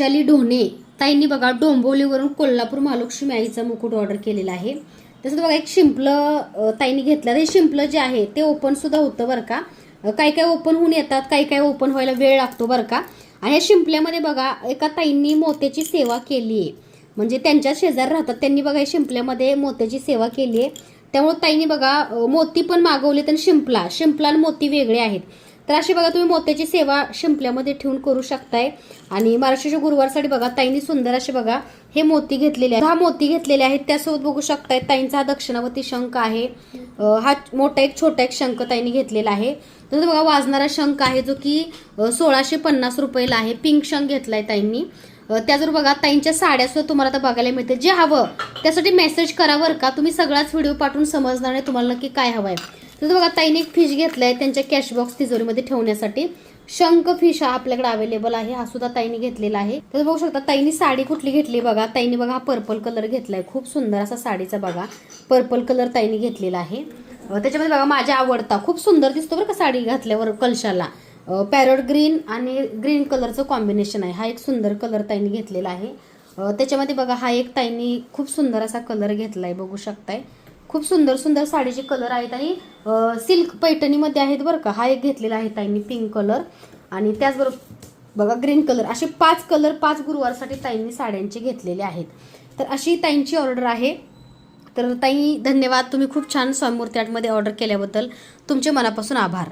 वैशाली ढोणे ताईंनी बघा डोंबोलीवरून कोल्हापूर महालक्ष्मी आईचा मुकुट ऑर्डर केलेला आहे. तसं बघा एक शिंपलं ताईंनी घेतलं. हे शिंपलं जे आहे ते ओपन सुद्धा होतं बरं का. काही काही ओपन होऊन येतात काही काही ओपन व्हायला वेळ लागतो बरं का. आणि या शिंपल्यामध्ये बघा एका ताईंनी मोत्याची सेवा केली आहे. म्हणजे त्यांच्या शेजारी राहतात त्यांनी बघा या शिंपल्यामध्ये मोत्याची सेवा केली आहे. त्यामुळे ताईंनी बघा मोती पण मागवली आणि शिंपला. शिंपला आणि मोती वेगळे आहेत. तर अशी बघा तुम्ही मोत्याची सेवा शिंपल्यामध्ये ठेवून करू शकताय. आणि महाराष्ट्राच्या गुरुवारसाठी बघा ताईंनी सुंदर असे बघा हे मोती घेतलेले आहेत. हा मोती घेतलेले आहेत. त्यासोबत बघू शकताय ताईंचा हा दक्षिणावती शंख आहे. हा मोठा एक छोटा एक शंख ताईंनी घेतलेला आहे. तसं बघा वाजणारा शंख आहे जो की सोळाशे पन्नास रुपयेला आहे. पिंक शंख घेतलाय ताईंनी. त्याचबरोबर बघा ताईंच्या साड्या सुद्धा तुम्हाला आता बघायला मिळते जे हवं त्यासाठी मेसेज करा बरं का. तुम्ही सगळाच व्हिडिओ पाठवून समजणार नाही तुम्हाला नक्की काय हवं आहे तर बघा ताईने एक फिश घेतलाय त्यांच्या कॅश बॉक्स तिजोरीमध्ये ठेवण्यासाठी. शंख फिश हा आपल्याकडे अवेलेबल आहे हा सुद्धा ताईने घेतलेला आहे. तर बघू शकता ताईने साडी कुठली घेतली बघा. ताईने बघा हा पर्पल कलर घेतलाय. खूप सुंदर असा साडीचा बघा. पर्पल कलर ताईने घेतलेला आहे. त्याच्यामध्ये बघा माझ्या आवडता खूप सुंदर दिसतो बरं का साडी घातल्यावर कलशाला. पॅरट ग्रीन आणि ग्रीन कलरचं कॉम्बिनेशन आहे. हा एक सुंदर कलर ताईने घेतलेला आहे. त्याच्यामध्ये बघा हा एक ताईंनी खूप सुंदर असा कलर घेतलाय बघू शकताय. खूप सुंदर सुंदर साडीचे कलर आहेत आणि सिल्क पैठणीमध्ये आहेत बरं का. हा एक घेतलेला आहे ताईंनी पिंक कलर. आणि त्याचबरोबर बघा ग्रीन कलर. असे पाच कलर पाच गुरुवारसाठी ताईंनी साड्यांचे घेतलेले आहेत. तर अशी ताईंची ऑर्डर आहे. तर ताई धन्यवाद. तुम्ही खूप छान स्वामूर्ती आर्टमध्ये ऑर्डर केल्याबद्दल. तुमचे मनापासून आभार.